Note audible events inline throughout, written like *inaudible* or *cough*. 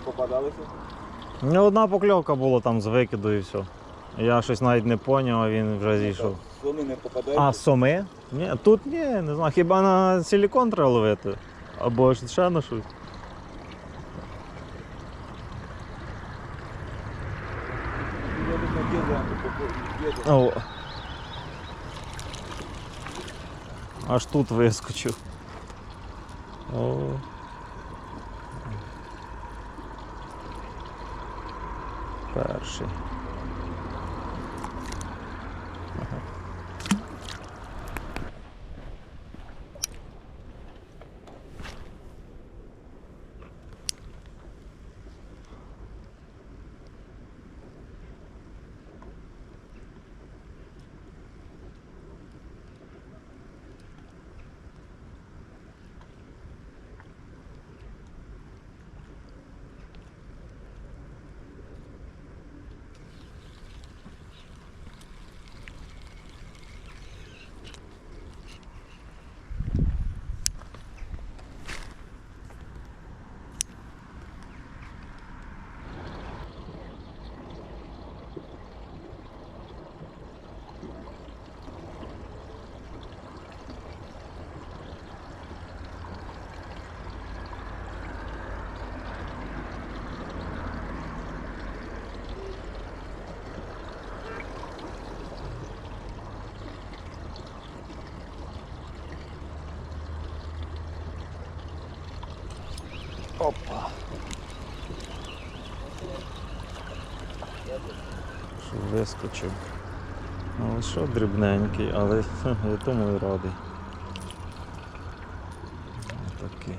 не попадалися? Не одна покльовка була там з викиду і все. Я щось навіть не поняв, а він вже зійшов. Соми не попадаються? А, соми? Ні, тут ні, не знаю, хіба на силікон треба ловити. Або ж ще на щось. Я десь на ділянку попу- їде. О. Аж тут вискочив. О. Перший. Опа. Що вискочив. Але що дрібненький, але *laughs* я тому і радий. Такий.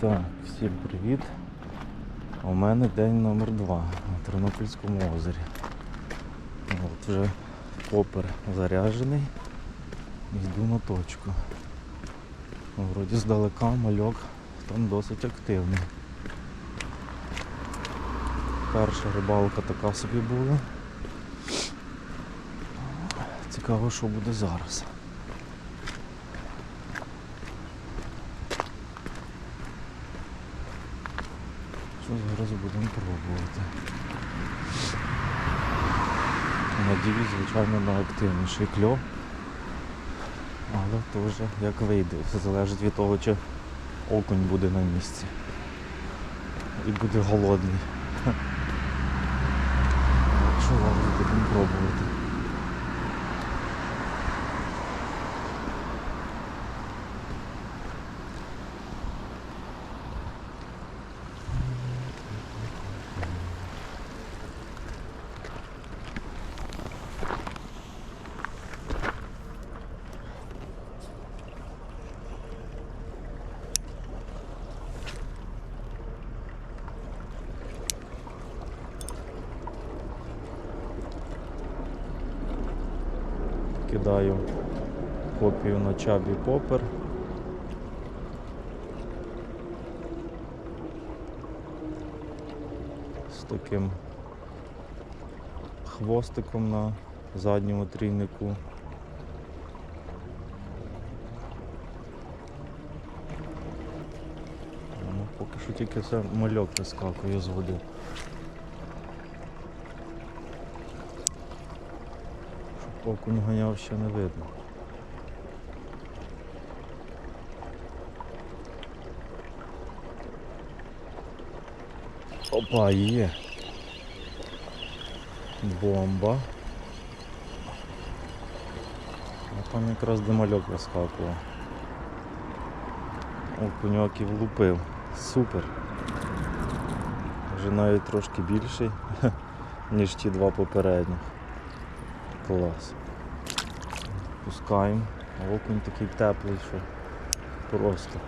Так, всім привіт. У мене день номер два на Тернопільському озері. От вже попер заряджений. Йду на точку. Вроді здалека мальок там досить активний. Перша рибалка така собі була. Цікаво, що буде зараз. Що зараз будемо пробувати. Надіюсь, звичайно, на активніший кльов. Але то вже як вийде. Все залежить від того, чи окунь буде на місці. І буде голодний. Що зараз будемо пробувати. кидаю копію на чабі попер. З таким хвостиком на задньому трійнику. Ну, поки що тільки це мальок вискакує з води. Окунь ганяв ще не видно. Опа, є. Бомба. А там якраз де мальок вискакував. Окуньок і влупив. Супер. Вже навіть трошки більший, *laughs* ніж ті два попередніх. Клас. Пускаємо. Окунь такий теплий, що просто.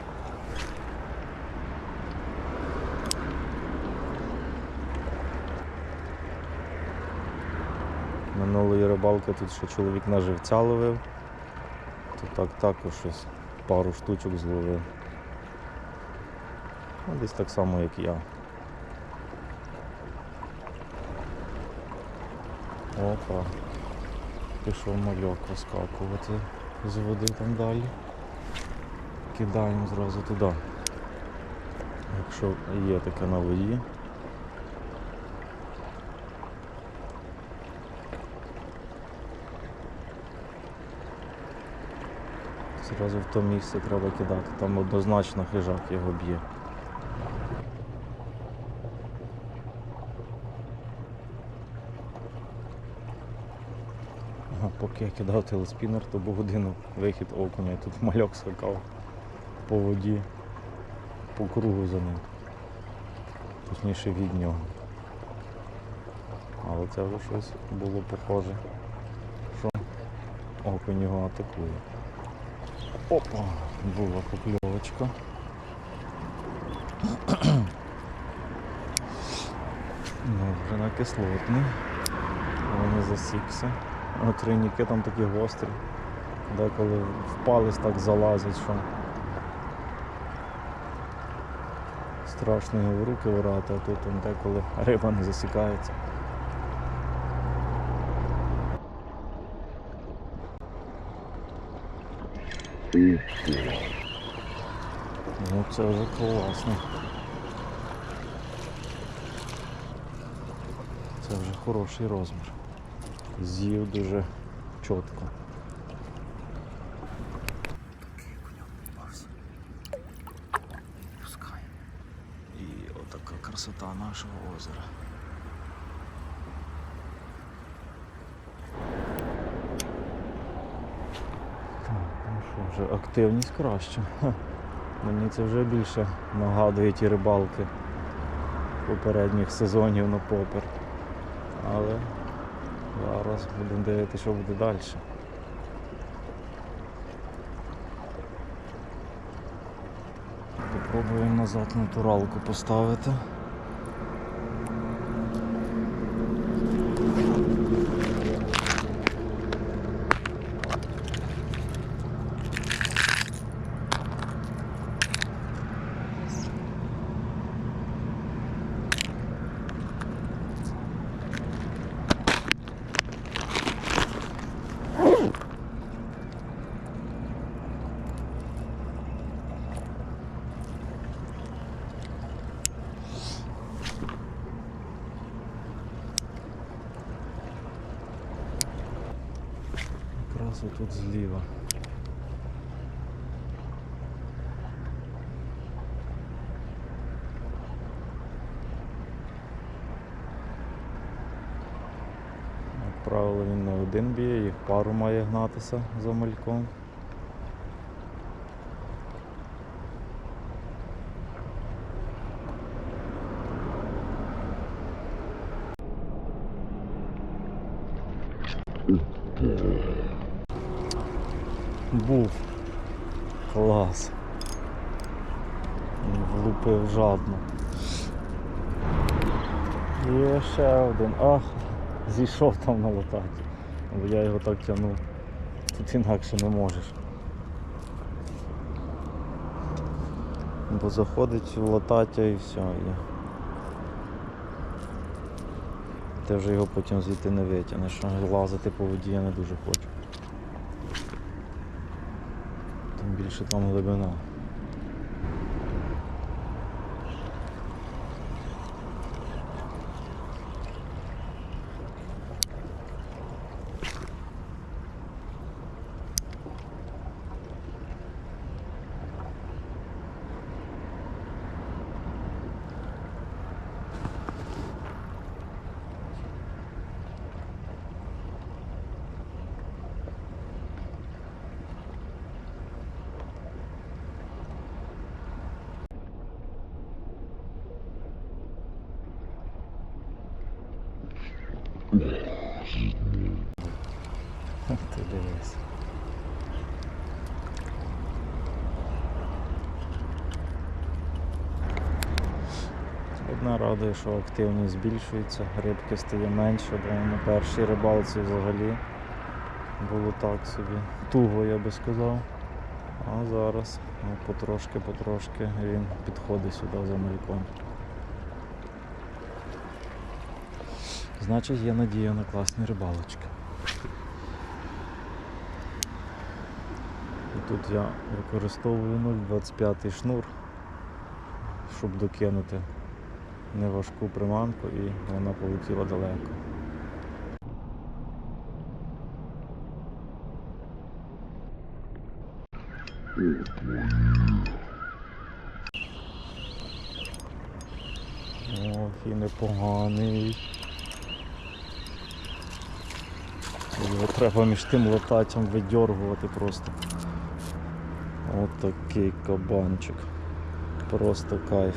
Минулої рибалки тут ще чоловік на живця ловив, то так також щось пару штучок зловив. Ну, десь так само, як я. Опа. Пішов мальок вискакувати з води там далі. Кидаємо зразу туди. Якщо є таке на воді. Зразу в то місце треба кидати, там однозначно хижак його б'є. Поки я кидав телеспінер, то був один вихід окуня, тут мальок скакав по воді, по кругу за ним. Точніше від нього. Але це вже щось було похоже, що окунь його атакує. Опа, була покльовочка. Ну, вже на кислотний. Але засікся. Тройники там такі гострі. Деколи в палець так залазять, що страшно його в руки вирати, а тут он деколи риба не засікається. Ну це вже класно. Це вже хороший розмір. З'їв дуже чітко. І отака красота нашого озера. Так, ну що, вже активність краща. Мені це вже більше нагадує ті рибалки попередніх сезонів на попер. Але зараз будемо дивитися, що буде далі. Попробуємо назад натуралку поставити. Якраз отут зліва. Як правило, він не один б'є, їх пару має гнатися за мальком. Був. Клас. Влупив жадно. Є ще один. Ах, зійшов там на лотаті. Бо я його так тягнув. Тут інакше не можеш. Бо заходить в лотаття і все. І... Ти вже його потім звідти не витягнеш. Лазити по воді я не дуже хочу. Більше там глибина. Ти дивись. Одна радує, що активність збільшується, рибки стає менше, бо на першій рибалці взагалі було так собі. Туго, я би сказав. А зараз ну, потрошки-потрошки він підходить сюди за мальком. Значить, є надія на класні рибалочки. І тут я використовую 0,25 шнур, щоб докинути неважку приманку і вона полетіла далеко. Ох, і непоганий. Його треба між тим лататям видьоргувати просто. Отакий кабанчик. Просто кайф.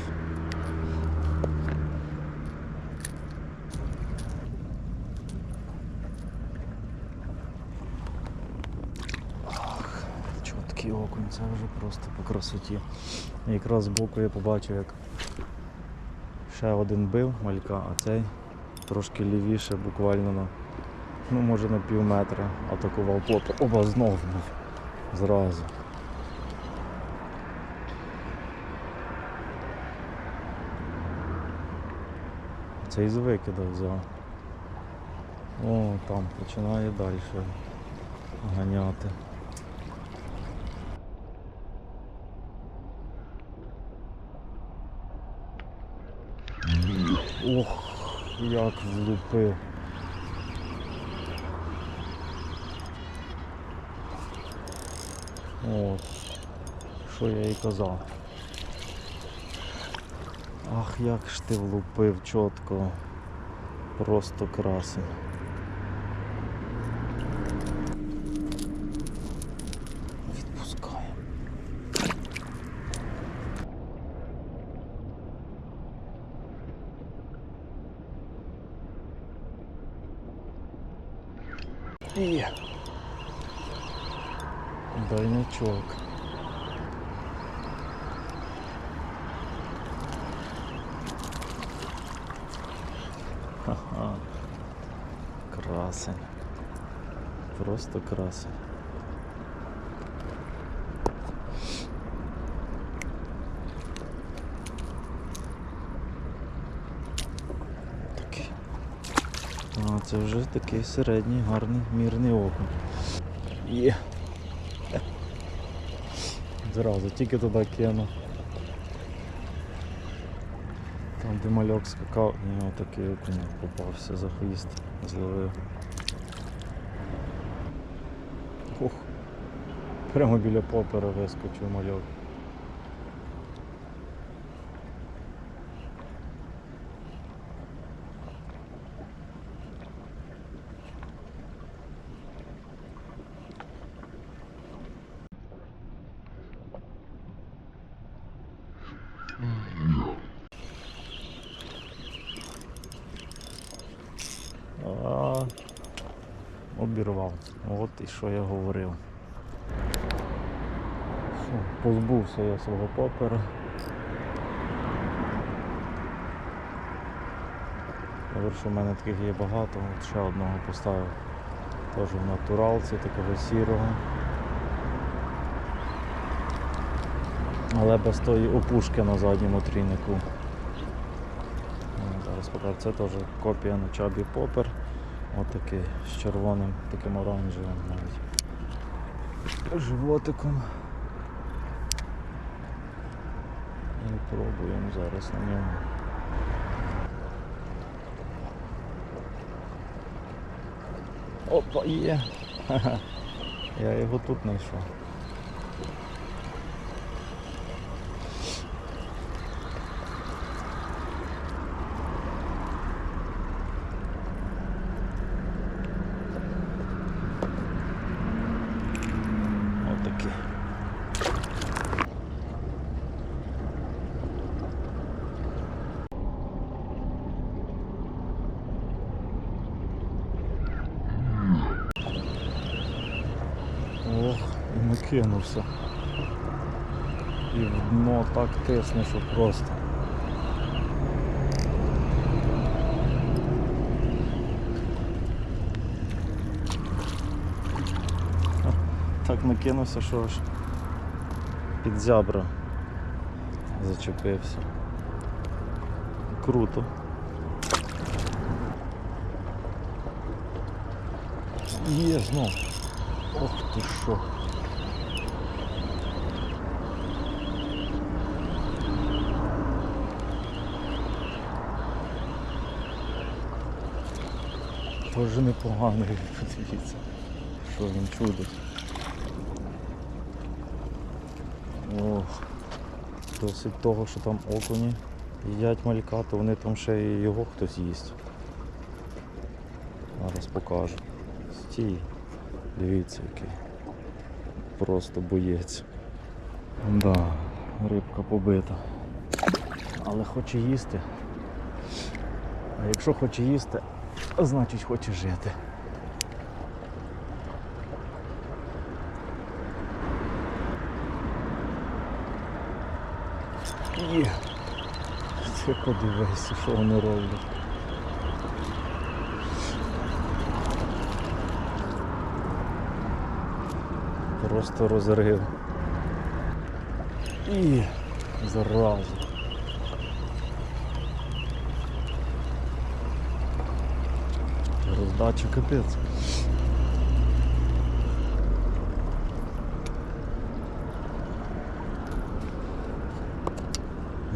Ах, чіткий окунь, це вже просто по красоті. Якраз збоку я побачив, як ще один бив малька, а цей трошки лівіше, буквально на, ну може на пів метра атакував попер. Оба знов зразу. Цей з викида взяв. О, там починає далі ганяти. Ох, як влупив. От, що я їй казав. Ах, як ж ти влупив чітко. Просто красень. Ха-ха. Красень. Просто красень. А, це вже такий середній, гарний, мірний окунь. Є. Зразу, тільки туди кину. Де мальок скакав, і такий окунь попався за хвіст, зловив. Ох, Прямо біля попера вискочив мальок. А, обірвав. От і що я говорив. Позбувся я свого попера. Що в мене таких є багато, От ще одного поставив. Теж в натуралці, такого сірого. Але без тої опушки на задньому трійнику. Зараз покажу. Це теж копія на чабі попер. Отакий з червоним, таким оранжевим навіть. Животиком. І пробуємо зараз на ньому. Опа, є! Ха-ха. *laughs* Я його тут знайшов. Отакий. кинувся. І в дно так тисне, що просто. Так накинувся, що аж під зябра зачепився. Круто. Є знов. Ох ти що. Тоже непоганий, подивіться, що він чудить. Ох, досить того, що там окуні їдять малька, то вони там ще і його хтось їсть. Зараз покажу. Стій. Дивіться який. Просто боєць. Да, рибка побита. Але хоче їсти. А якщо хоче їсти, значить хоче жити. Є. Ти подивися, що вони роблять. Просто розрив. І зараза. Роздача капець.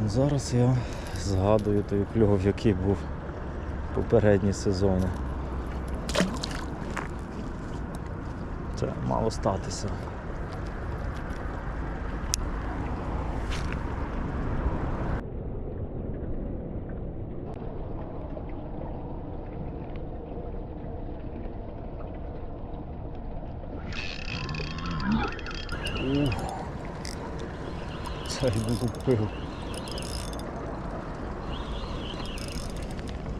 Ну, Зараз я згадую той кльов, який був попередні сезони. Це мало статися. Цей влупив.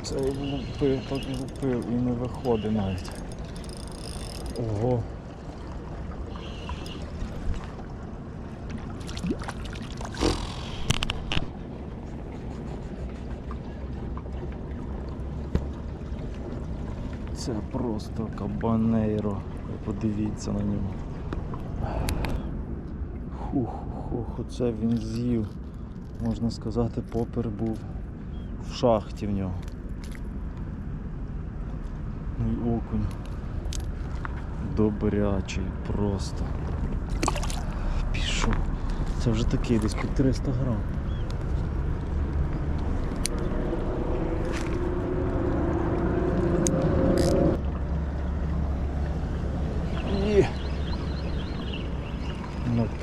Цей влупив, так влупив і не виходить навіть. Ого. Це просто кабанейро. Подивіться на нього. Хух, хух, оце він з'їв. Можна сказати, попер був в шахті в нього. Ну і окунь. Добрячий просто. Пішов. Це вже такий десь під 300 грам. І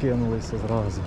накинулися зразу.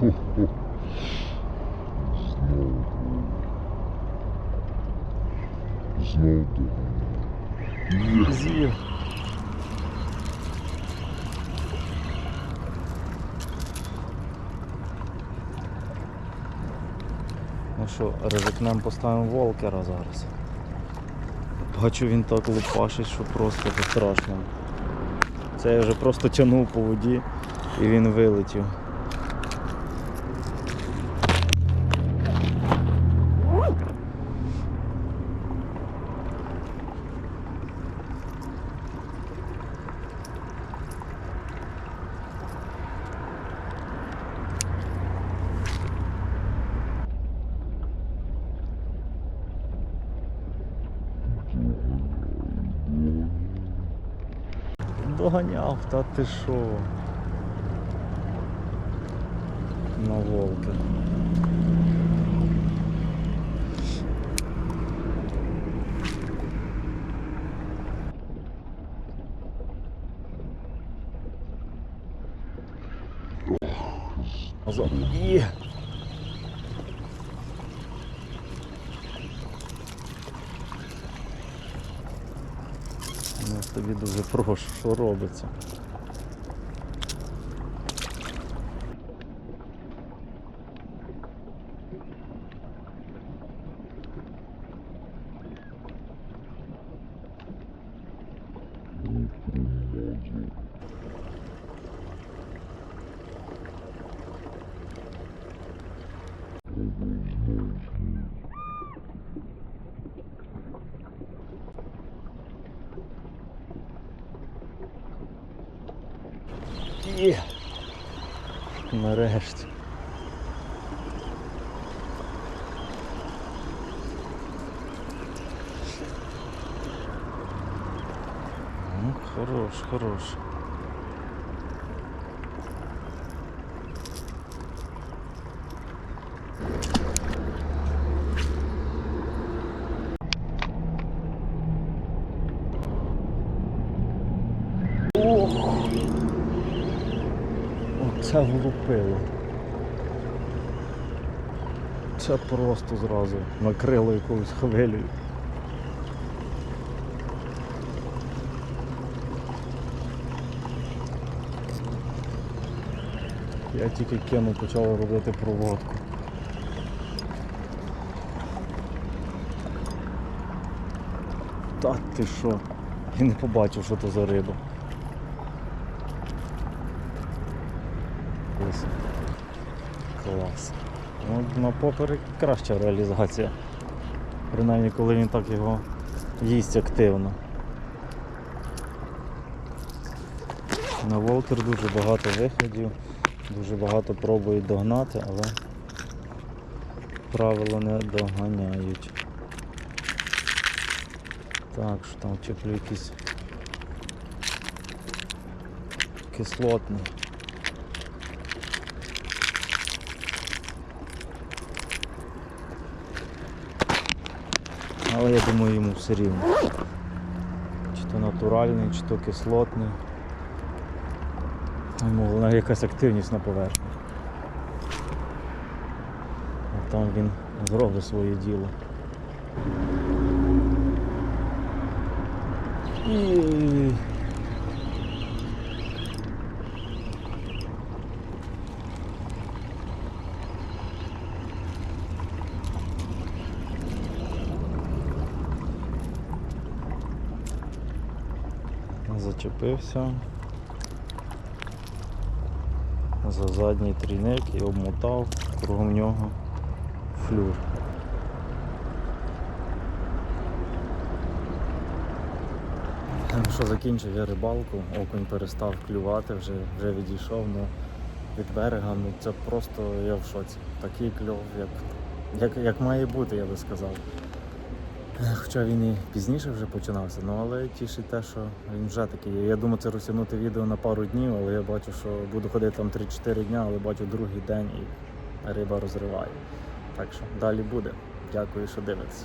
Знову доганяє. З'їв. Ну що, ризикнемо поставимо волкера зараз. Бачу він так лупашить, що просто це страшно. Це я вже просто тягнув по воді і він вилетів. Доганяв, та ти що? На волки. Назад. Ну, тобі дуже прошу, що робиться. Є. Нарешті. Ну, хорош, хорош. Ох! Оце влупило. Це просто зразу накрило якоюсь хвилею. Я тільки кинув, почав робити проводку. Та ти що? Я не побачив, що то за риба. Ось. Клас. Ну, на поперек краща реалізація. Принаймні, коли він так його їсть активно. На Волкер дуже багато виходів, дуже багато пробують догнати, але правила не доганяють. Так, що там чеплю якийсь кислотний. Але я думаю йому все рівно. Чи то натуральний, чи то кислотний. Йому якась активність на поверхні. А там він зробить своє діло. І... Зачепився за задній трійник і обмотав кругом нього флюр. Ну що, закінчив я рибалку, окунь перестав клювати, вже, вже відійшов ну, від берега. Ну це просто я в шоці. Такий кльов, як, як, як має бути, я би сказав. Е, Хоча він і пізніше вже починався, ну але тішить те, що він вже такий. Я думаю, це розтягнути відео на пару днів, але я бачу, що буду ходити там 3-4 дня, але бачу другий день і риба розриває. Так що далі буде. Дякую, що дивитесь.